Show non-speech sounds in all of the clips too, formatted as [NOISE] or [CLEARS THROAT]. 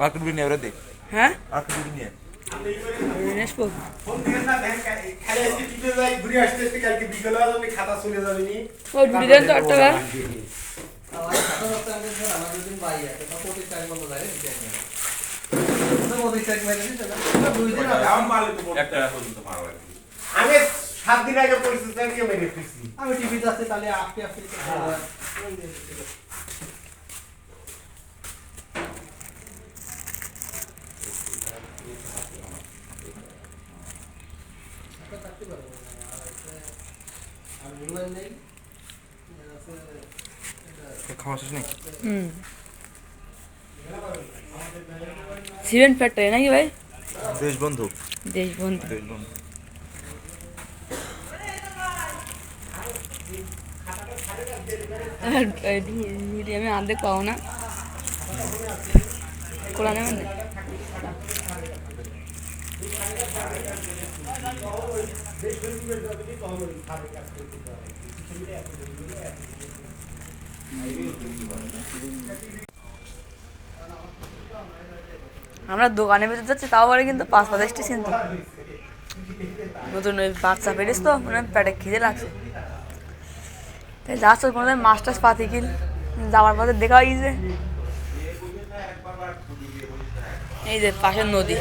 আকৃতি নিয়ে ওরা দে হ্যাঁ? আকৃতি নিয়ে। নেসবো খাতা চলে যাবে নি। ও ডুড়ি দেন তো আট টাকা একটা পর্যন্ত মারা লাগবে আমি সাত দিন আগে পরিস্থিতি মেরে ফেলছি আমি টিভিতে আছে তাহলে আস্তে আস্তে খাওয়া শেষ নেই হুম। সিমেন্ট ফ্যাক্টরি নাকি ভাই? দেশ বন্ধু দেশ বন্ধু দেশ বন্ধু রুটি আমি আর্ধেক পাবো না। কোলা নেবেন না আমরা দোকানে বেরোতে যাচ্ছি তাও বলে কিন্তু পাঁচ পাঁচ স্টেশন তো নতুন ওই বাচ্চা পেরিস তো মানে পেটে খিদে লাগছে। তাই যাচ্ছ কোনো মাছ টাছ পাতি কিল যাওয়ার পথে দেখা হয়েছে এই যে পাশের নদী।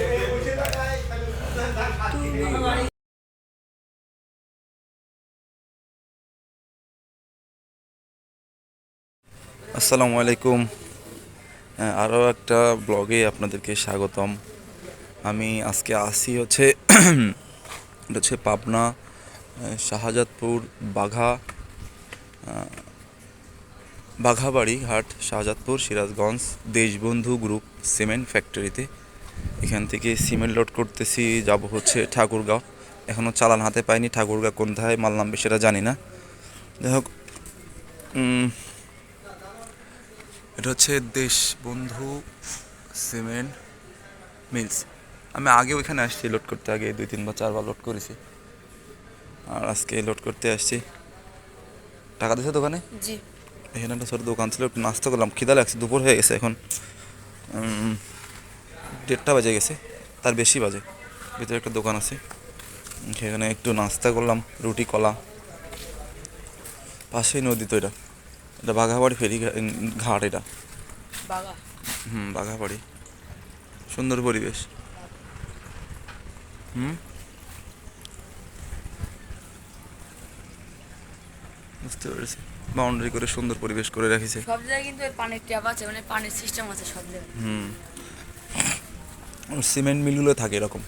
আসসালামু আলাইকুম। হ্যাঁ, আরও একটা ব্লগে আপনাদেরকে স্বাগতম। আমি আজকে আসি হচ্ছে, এটা হচ্ছে পাবনা শাহজাদপুর বাঘা বাঘাবাড়ি হাট, শাহজাদপুর, সিরাজগঞ্জ, দেশবন্ধু গ্রুপ সিমেন্ট ফ্যাক্টরিতে। এখান থেকে সিমেন্ট লোড করতেছি, যাব হচ্ছে ঠাকুরগাঁও। এখনও চালান হাতে পাইনি, ঠাকুরগাঁও কোনথায় মাল নামবে সেটা জানি না। যাই হোক এটা হচ্ছে দেশবন্ধু সিমেন্ট মিলস। আমি আগে ওইখানে আসছি লোড করতে আগে দুই তিনবার চারবার লোড করেছি। আর আজকে লোড করতে আসছি। টাকা দিয়েছে দোকানে? জি। এখানে একটা ছোটো দোকান ছিল একটু নাস্তা করলাম। খিদা লাগছে দুপুর হয়ে গেছে এখন। দেড়টা বাজে গেছে তার বেশি বাজে। ভিতরে একটা দোকান আছে। সেখানে একটু নাস্তা করলাম রুটি কলা। পাশেই নদী তো এটা। এটা বাঘাবাড়ি ফেরি ঘাট এটা। হুম বাঘাবাড়ি। সুন্দর পরিবেশ। হুম? বুঝতে পেরেছি। বাউন্ডারি করে সুন্দর পরিবেশ করে রাখিছে। সব জায়গায় কিন্তু পানির ট্যাপ আছে মানে পানির সিস্টেম আছে সব জায়গায়। হুম। সিমেন্ট মিলগুলো থাকে এরকম।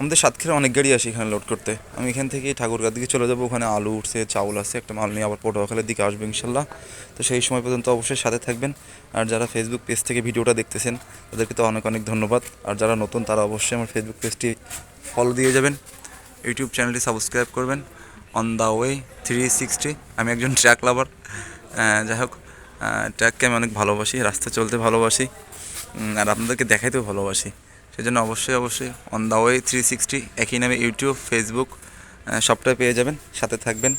আমাদের সাতক্ষীরা অনেক গাড়ি আসে এখানে লোড করতে। আমি এখান থেকে ঠাকুরগার দিকে চলে যাব, ওখানে আলু উঠছে, চাউল আছে, একটা মাল নিয়ে আবার পটুয়াখালের দিকে আসবে ইনশাল্লাহ। তো সেই সময় পর্যন্ত অবশ্যই সাথে থাকবেন। আর যারা ফেসবুক পেজ থেকে ভিডিওটা দেখতেছেন, তাদেরকে তো অনেক অনেক ধন্যবাদ। আর যারা নতুন, তারা অবশ্যই আমার ফেসবুক পেজটি ফলো দিয়ে যাবেন। ইউটিউব চ্যানেলটি সাবস্ক্রাইব করবেন। On the way three sixty আমি একজন ট্র্যাক লাভার যাই হোক ট্র্যাককে আমি অনেক ভালোবাসি রাস্তায় চলতে ভালোবাসি। আর আপনাদেরকে দেখাইতেও ভালোবাসি। সেজন্য অবশ্যই অবশ্যই on the way three sixty একই নামে ইউটিউব ফেসবুক সবটাই পেয়ে যাবেন, সাথে থাকবেন।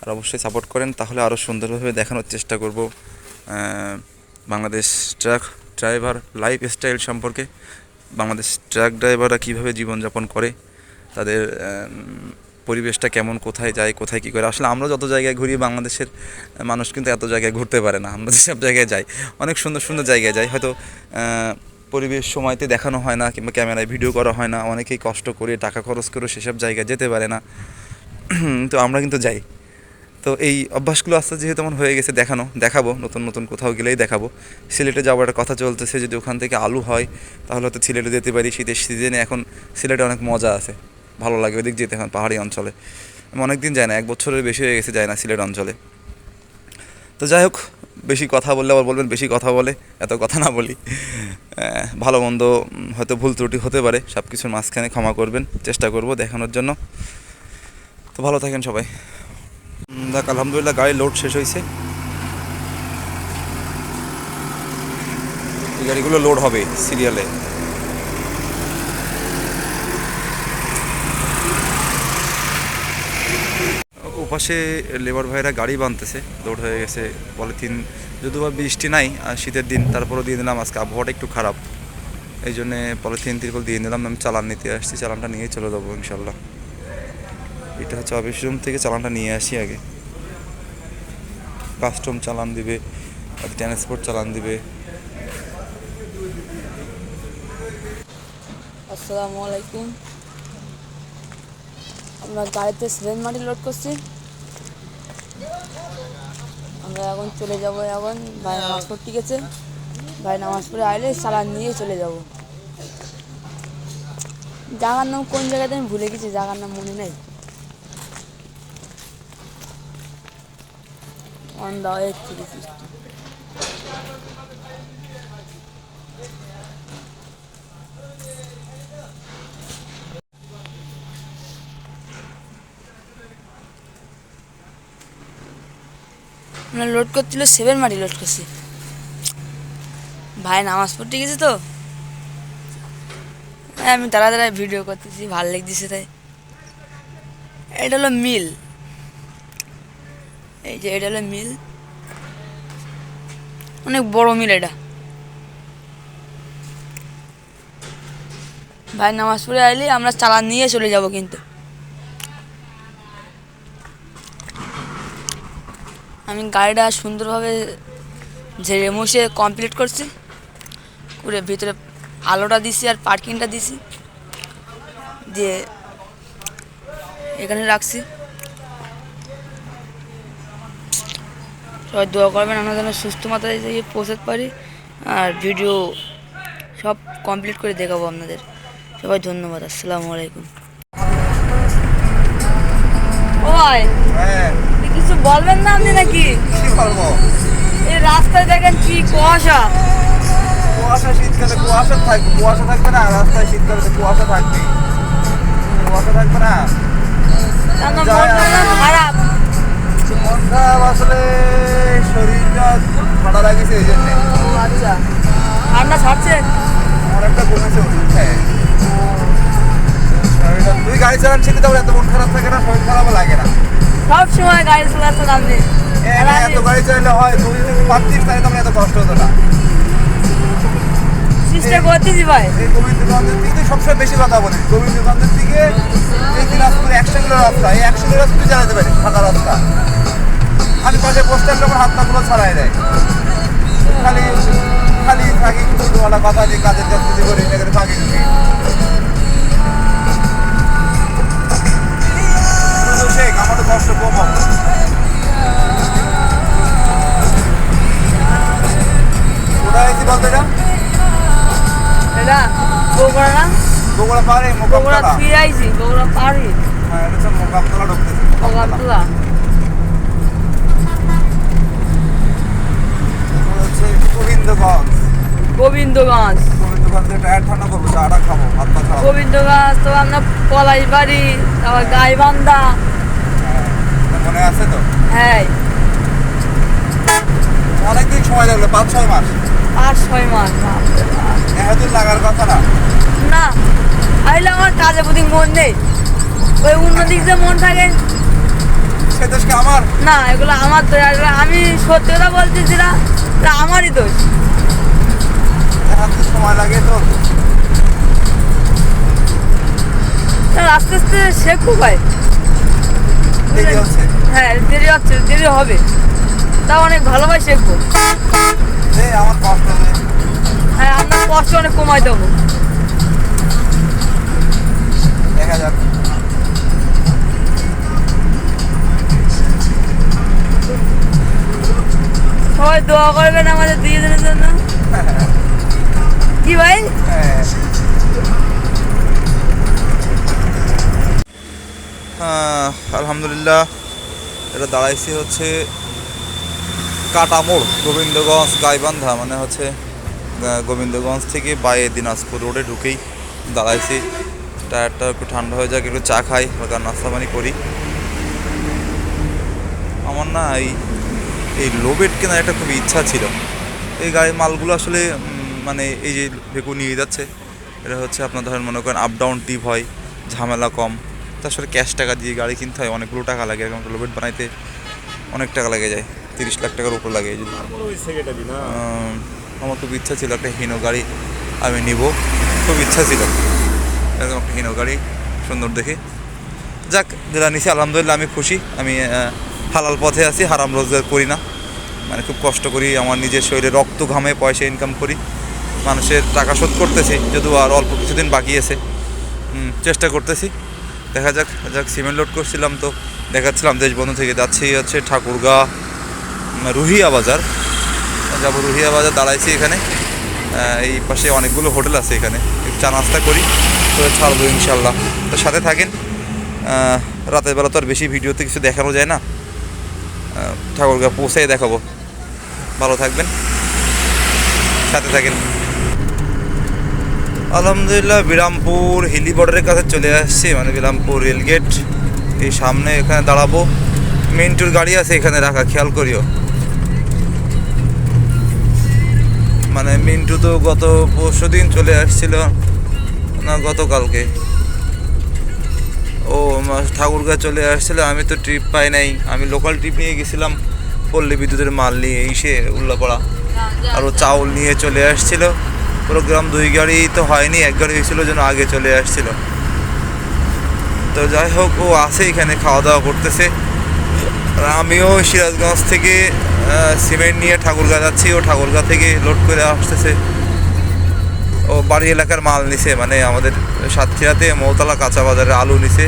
আর অবশ্যই সাপোর্ট করেন, তাহলে আরও সুন্দরভাবে দেখানোর চেষ্টা করব Bangladesh truck driver lifestyle সম্পর্কে, বাংলাদেশ ট্রাক ড্রাইভাররা কীভাবে জীবনযাপন করে, তাদের পরিবেশটা কেমন, কোথায় যায়, কোথায় কী করে। আসলে আমরা যত জায়গায় ঘুরি, বাংলাদেশের মানুষ কিন্তু এত জায়গায় ঘুরতে পারে না, আমরা যেসব জায়গায় যাই, অনেক সুন্দর সুন্দর জায়গায় যাই। হয়তো পরিবেশ সময়তে দেখানো হয় না কিংবা ক্যামেরায় ভিডিও করা হয় না। অনেকেই কষ্ট করে টাকা খরচ করে সেসব জায়গায় যেতে পারে না। [CLEARS THROAT] তো আমরা কিন্তু যাই। তো এই অভ্যাসগুলো আস্তে যেহেতু আমার হয়ে গেছে দেখানো, দেখাবো, নতুন নতুন কোথাও গেলেই দেখাবো। সিলেটে যাওয়ার একটা কথা চলতেছে, যদি ওখান থেকে আলু হয়, তাহলে হয়তো সিলেটে যেতে পারি। শীতের সিজনে এখন সিলেটে অনেক মজা আছে। ভালো লাগে ওদিক যেতে এখন পাহাড়ি অঞ্চলে। আমি অনেক দিন যাই না, এক বছরের বেশি হয়ে গেছে যায় না সিলেট অঞ্চলে। তো যাই হোক বেশি কথা বললে আবার বলবেন বেশি কথা বলে, এত কথা না বলি। ভালো মন্দ হয়তো ভুল ত্রুটি হতে পারে সব কিছুর মাঝখানে ক্ষমা করবেন, চেষ্টা করব দেখানোর জন্য। তো ভালো থাকেন সবাই। দেখ, আলহামদুলিল্লাহ গাড়ি লোড শেষ হয়েছে। এই গাড়িগুলো লোড হবে সিরিয়ালে ওপাশে লেবার ভাইরা গাড়ি বানতেছে, দৌড় হয়ে গেছে, পলিথিন, যদিও বা বৃষ্টি নাই, আর শীতের দিন, তারপরেও দিয়ে দিলাম, আজকে আবহাওয়াটা একটু খারাপ। এই জন্যে পলিথিন, তিরপল দিয়ে দিলাম আমি চালান নিতে আসছি, চালানটা নিয়ে চলে যাব ইনশাল্লাহ। এটা হচ্ছে অফিস রুম থেকে চালানটা নিয়ে আসি আগে। কাস্টম চালান দিবে ট্রান্সপোর্ট চালান দিবে। আসসালামু আলাইকুম। আমরা গাড়িতে সিমেন্ট মাটি লোড করছি। আমরা এখন চলে যাব এখন, ভাই নামাজ ঠিক আছে ভাই নামাজ পড়ে আইলে চালান নিয়ে চলে যাব। জাগার নাম কোন জায়গাতে আমি ভুলে গেছি, জাগার নাম মনে নেই। অন দা ঠিক থ্রি আমরা লোড করছিল সেভেন মাটি লোড করছি। ভাই নামাজ পড়তে গেছে তো? হ্যাঁ, আমি দাঁড়া দাঁড়ায় ভিডিও করতেছি ভালো লাগতেছে তাই। এটা হলো মিল। এই যে এটা হলো মিল। অনেক বড় মিল এটা। ভাই নামাজ পড়ে আইলে আমরা চালান নিয়ে চলে যাব কিন্তু। আমি গাড়িটা সুন্দরভাবে ঝেড়ে মুছে কমপ্লিট করছি। করে ভিতরে আলোটা দিছি আর পার্কিংটা দিছি। দিয়ে এখানে রাখছি। সবাই দোয়া করবেন, আমরা যেন সুস্থ মাথায় গিয়ে পৌঁছাতে পারি। আর ভিডিও সব কমপ্লিট করে দেখাবো আপনাদের। সবাই ধন্যবাদ, আসসালামু আলাইকুম। ও ভাই হ্যাঁ। বলবেন না আপনি নাকি? কি করব এই রাস্তায় দেখেন কি কুয়াশা। কুয়াশা শীতকালে কুয়াশা থাকবে কুয়াশা থাকবে না রাস্তায় শীতকালে কুয়াশা থাকবে কুয়াশা থাকবে না। খারাপ? মন খারাপ আসলে শরীরটা ঠান্ডা লাগেছে এই জন্যে। আচ্ছা। ঠান্ডা ছাড়ছে? অনেকটা কমেছে ওষুধ খেয়ে শরীরটা তুই গাড়ি চালাচ্ছিলি তাহলে এত মন খারাপ থাকে না শরীর খারাপও লাগে না সব সময় গাড়ি না, আমি এত গাড়ি চালালে হয় তুই যদি পারতিস তাহলে তোমার এত কষ্ট হতো না চেষ্টা করতেছি ভাই গোবিন্দগঞ্জের দিকে সবসময় বেশি কথা বলি গোবিন্দগঞ্জের দিকে এই দিনাজপুর একশো কিলো রাস্তা এই একশো কিলো রাস্তা তুই চালাতে পারিস ফাঁকা রাস্তা খালি পাশে পোস্টার যখন হাত পাগুলো ছড়াই দেয় খালি খালি থাকি কিন্তু কথা দিয়ে কাজের কাজ যদি করি এখানে থাকি আমার কম হবে কোথায় আছি বলতে এটা এটা বগুড়া বগুড়া পারে বগুড়া ফিরে আইছি বগুড়া পারি গোবিন্দগঞ্জ তো আপনার পলাই বাড়ি তারপর গাইবান্ধা মনে আছে তো? হ্যাঁ। অনেকদিন সময় লাগল পাঁচ ছয় মাস। পাঁচ ছয় মাস। এতদিন লাগার কথা না? না। আইলে আমার কাজের প্রতি মন নেই। ওই অন্যদিক যে মন থাকে সে দেশকে আমার? না এগুলো আমার দোষ। আমি সত্যি কথা বলতেছি না আমারই দোষ। এত সময় লাগে তো। আস্তে আস্তে শেখো ভাই। হচ্ছে হ্যাঁ দেরি হচ্ছে দেরি হবে। তাও অনেক ভালোভাবে শেখবো আমার কষ্ট হ্যাঁ আপনার কষ্ট অনেক কমাই দেবো। দেখা যাক। সবাই দোয়া করবেন আলহামদুলিল্লাহ। এটা দাঁড়াইছি হচ্ছে কাটামোড়, গোবিন্দগঞ্জ গাইবান্ধা মানে হচ্ছে গোবিন্দগঞ্জ থেকে বাইরে দিনাজপুর রোডে ঢুকেই দাঁড়াইছি। টায়ারটা একটু ঠান্ডা হয়ে যাক, একটু চা খাই, হালকা নাস্তা পানি করি। আমার না এই এই লোবেট কেনার একটা খুব ইচ্ছা ছিল। এই গাড়ির মালগুলো আসলে মানে এই যে ভেকু নিয়ে যাচ্ছে, এটা হচ্ছে আপনার ধরেন মনে করেন আপ ডাউন টিপ হয়, ঝামেলা কম। তো আসলে ক্যাশ টাকা দিয়ে গাড়ি কিনতে হয় অনেকগুলো টাকা লাগে। এরকম লোবেট বানাইতে অনেক টাকা লাগে যায় তিরিশ লাখ টাকার উপর লাগে। যদি আমার খুব ইচ্ছা ছিল একটা হিনো গাড়ি আমি নিব খুব ইচ্ছা ছিল। এরকম একটা হিনো গাড়ি সুন্দর দেখে। যাক যেটা নিছি আলহামদুলিল্লাহ আমি খুশি। আমি হালাল পথে আছি হারাম রোজগার করি না। মানে খুব কষ্ট করি আমার নিজের শরীরে রক্ত ঘামে পয়সা ইনকাম করি। মানুষের টাকা শোধ করতেছি যদিও আর অল্প কিছুদিন বাকি আছে। চেষ্টা করতেছি। দেখা যাক যাক, সিমেন্ট লোড করছিলাম তো দেখাচ্ছিলাম, দেশবন্ধু থেকে যাচ্ছি হচ্ছে ঠাকুরগা রুহিয়া বাজার। যাব রুহিয়া বাজার, দাঁড়াইছি এখানে। এই পাশে অনেকগুলো হোটেল আছে এখানে। চা নাস্তা করি, তো ছাড়বো ইনশাল্লাহ। তো সাথে থাকেন। রাতের বেলা তো আর বেশি ভিডিওতে কিছু দেখানো যায় না। ঠাকুরগা পৌঁছাই দেখাবো। ভালো থাকবেন। সাথে থাকেন। আলহামদুলিল্লাহ, বিরামপুর হিলি বর্ডারের কাছে চলে আসছি মানে বিরামপুর রেলগেট। এই সামনে এখানে দাঁড়াবো। মিন্টুর গাড়ি আছে, এখানে রাখা, খেয়াল করিও। মানে মিন্টু তো গত পরশু দিন চলে আসছিল, না গতকালকে। ও ঠাকুরগাঁ চলে আসছিল, আমি তো ট্রিপ পাই নাই। আমি লোকাল ট্রিপ নিয়ে গেছিলাম, পল্লী বিদ্যুতের মাল নিয়ে এসে উল্লাপাড়া। আর ও চাউল নিয়ে চলে আসছিল। প্রোগ্রাম দুই গাড়ি তো হয়নি, এক গাড়ি হয়েছিল যেন আগে চলে আসছিল। তো যাই হোক, ও আছে এখানে খাওয়া দাওয়া করতেছে। আর আমিও সিরাজগঞ্জ থেকে সিমেন্ট নিয়ে ঠাকুরগাঁ যাচ্ছি। ও ঠাকুরগাঁ থেকে লোড করে আসতেছে। ও বাড়ি এলাকার মাল নিছে মানে আমাদের সাতক্ষীরাতে মৌতলা কাঁচা বাজারে আলু নিছে।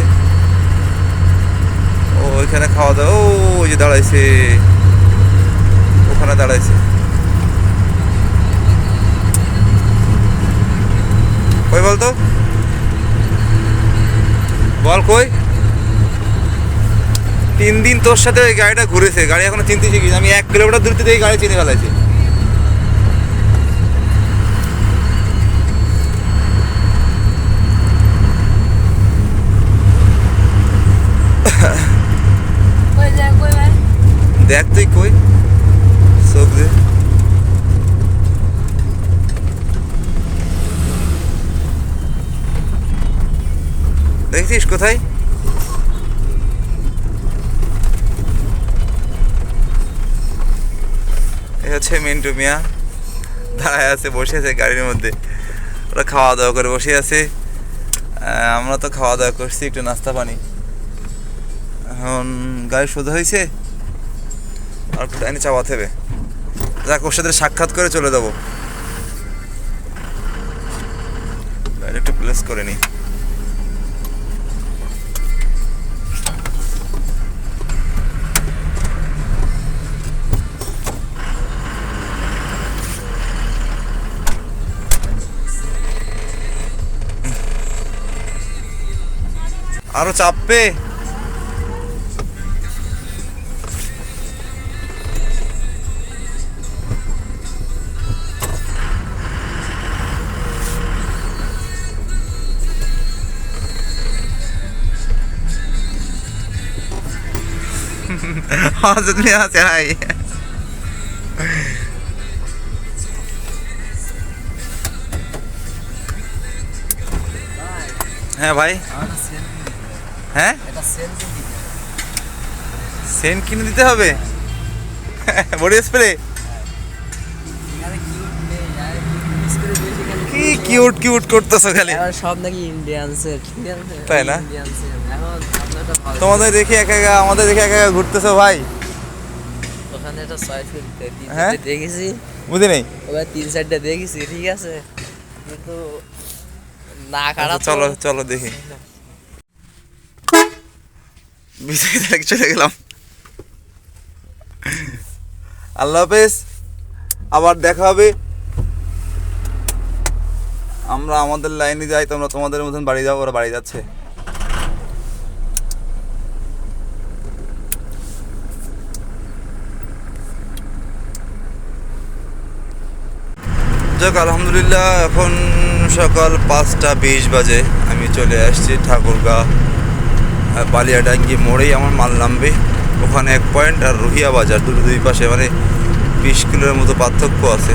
ও ওইখানে খাওয়া দাওয়া ও, ওই যে দাঁড়াইছে। ওখানে দাঁড়াইছে। কই বলতো? বল কই? তিন দিন তোর সাথে ওই গাড়িটা ঘুরেছে গাড়ি এখনও চিনতে শিখিস আমি এক কিলোমিটার দূর থেকে গাড়ি চিনে ফেলাইছি দেখ তুই কই? চোখ দে। দেখছিস কোথায়? এ হচ্ছে মিন্টু মিয়া। দাঁড়ায় আছে, বসে আছে গাড়ির মধ্যে। ওরা খাওয়া দাওয়া করে বসে আছে। আমরা তো খাওয়া দাওয়া করছি, একটু নাস্তা পানি। এখন গাড়ি সোজা হয়েছে আর একটু টাইনে চাওয়া হবে যাক, ওর সাথে সাক্ষাৎ করে চলে যাব। একটু প্লেস করে নি। আরও চাপবে হাজত নিয়ে আছে হাই হ্যাঁ ভাই হ্যাঁ? সেন্ট কিনে দিতে হবে। [LAUGHS] Body spray? কি কিউট কিউট করতেছো খালি? সব নাকি ইন্ডিয়ানসের তাই না? তোমাদের দেখে একা একা আমাদের দেখে একা একা ঘুরতেছো ভাই? ওখানে একটা ছয় ফিট হ্যাঁ? দেখেছি। বুঝি নেই? ওখানে তিন চারটে দেখেছি ঠিক আছে? কিন্তু না খারাপ আচ্ছা, চলো চলো দেখি। বিজয় তারিখ চলে গেলাম। আল্লাহ হাফেজ, আবার দেখা হবে। আমরা আমাদের লাইনে যাই, তোমরা তোমাদের মতন বাড়ি যাও, ওরা বাড়ি যাচ্ছে। যাক, আলহামদুলিল্লাহ, এখন সকাল পাঁচটা বিশ বাজে। আমি চলে আসছি ঠাকুরগাঁ। বালিয়াডাঙ্গি মোড়েই আমার মাল নামবে। ওখানে এক পয়েন্ট আর রুহিয়া বাজার, দুটো দুই পাশে মানে বিশ কিলোর মতো পার্থক্য আছে।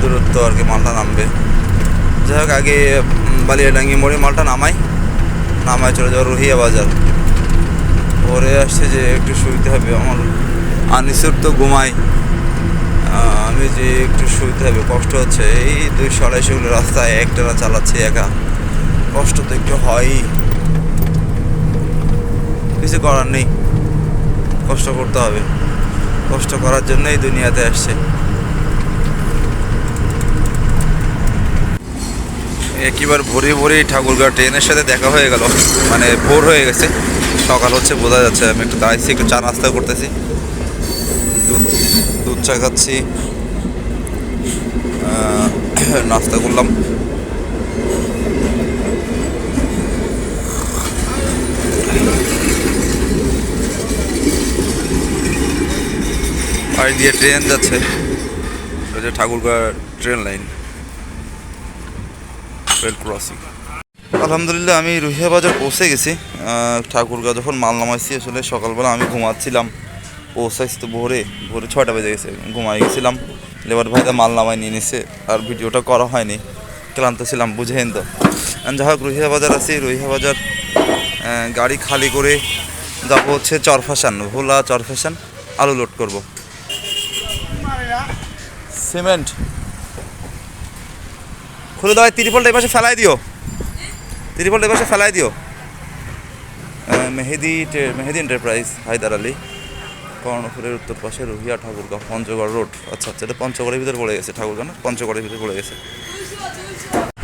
দূরত্ব আর কি মালটা নামবে। যাই হোক, আগে বালিয়াডাঙ্গি মোড়ে মালটা নামাই। নামায় চলে যাওয়া রুহিয়া বাজার। পরে আসছে যে একটু শুইতে হবে, আমার আনিসুর তো ঘুমাই আমি যে একটু শুইতে হবে, কষ্ট হচ্ছে। এই দুই আড়াইশো রাস্তায় একটানা চালাচ্ছি একা। কষ্ট তো একটু হয়ই। কিছু করার নেই। কষ্ট করতে হবে। কষ্ট করার জন্যই দুনিয়াতে আসছে। একেবার ভোরে ভোরেই ঠাকুরগাঁ ট্রেনের সাথে দেখা হয়ে গেল। মানে ভোর হয়ে গেছে। সকাল হচ্ছে, বোঝা যাচ্ছে। আমি একটু দাঁড়াইছি, একটু চা নাস্তা করতেছি। দুধ চা খাচ্ছি। নাস্তা করলাম। পাশ দিয়ে ট্রেন যাচ্ছে। যে Thakurgaon train line. Rail crossing. আলহামদুলিল্লাহ, আমি রুহিয়া বাজার পৌঁছে গেছি। ঠাকুরগাঁ যখন মাল নামাইছি, আসলে সকালবেলা আমি ঘুমাচ্ছিলাম। পৌঁছাইছি তো ভোরে ভোরে ছয়টা বেজে গেছে, ঘুমাই গেছিলাম। লেবার ভাইদা মাল নামাই নিয়ে নিছে, আর ভিডিওটা করা হয়নি। ক্লান্ত ছিলাম, বুঝেন তো। আর যাই হোক, রুহিয়া বাজার আছি, রুহিয়া বাজার গাড়ি খালি করে যাব হচ্ছে চরফাসান, ভোলা চরফাসান, আলু লোড করব। সিমেন্ট। খুলে দাও তিরিপলটা এই পাশে ফেলাই দিও। তিরিপলটা এই পাশে ফেলাই দিও। মেহেদি মেহেদি এন্টারপ্রাইজ হায়দার আলী। কর্ণপুরের উত্তর পাশে রুহিয়া ঠাকুরগাঁও, পঞ্চগড় রোড আচ্ছা আচ্ছা এটা পঞ্চগড়ের ভিতরে পড়ে গেছে, ঠাকুরগাঁও না? পঞ্চগড়ের ভিতরে পড়ে গেছে।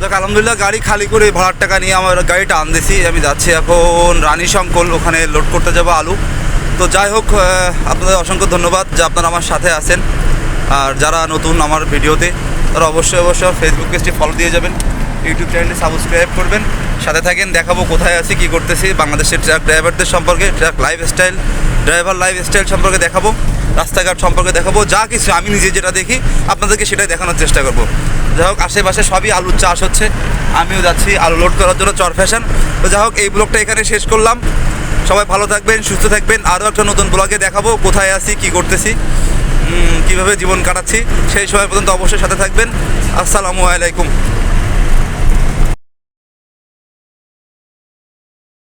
দেখ, আলহামদুলিল্লাহ, গাড়ি খালি করে ভাড়ার টাকা নিয়ে আমার গাড়িটা আনতেছি, আমি যাচ্ছি এখন রানী শঙ্কল ওখানে লোড করতে যাব আলু। তো যাই হোক আপনাদের অসংখ্য ধন্যবাদ যে আপনারা আমার সাথে আছেন। আর যারা নতুন আমার ভিডিওতে, তারা অবশ্যই অবশ্যই ফেসবুক পেজটি ফলো দিয়ে যাবেন ইউটিউব চ্যানেলটি সাবস্ক্রাইব করবেন। সাথে থাকেন, দেখাবো কোথায় আছি, কী করতেছি, বাংলাদেশের ট্রাক ড্রাইভারদের সম্পর্কে truck lifestyle driver lifestyle সম্পর্কে দেখাবো, রাস্তাঘাট সম্পর্কে দেখাবো, যা কিছু আমি নিজে যেটা দেখি, আপনাদেরকে সেটাই দেখানোর চেষ্টা করব। যাই হোক, আশেপাশে সবই আলুর চাষ হচ্ছে, আমিও যাচ্ছি আলু লোড করার জন্য চর ফ্যাশন তো যাই হোক, এই ব্লগটা এখানে শেষ করলাম। সবাই ভালো থাকবেন, সুস্থ থাকবেন। আরও একটা নতুন ব্লগে দেখাবো, কোথায় আছি, কী করতেছি। কীভাবে জীবন কাটাচ্ছি সেই সময় পর্যন্ত অবশ্যই সাথে থাকবেন। আসসালামু আলাইকুম।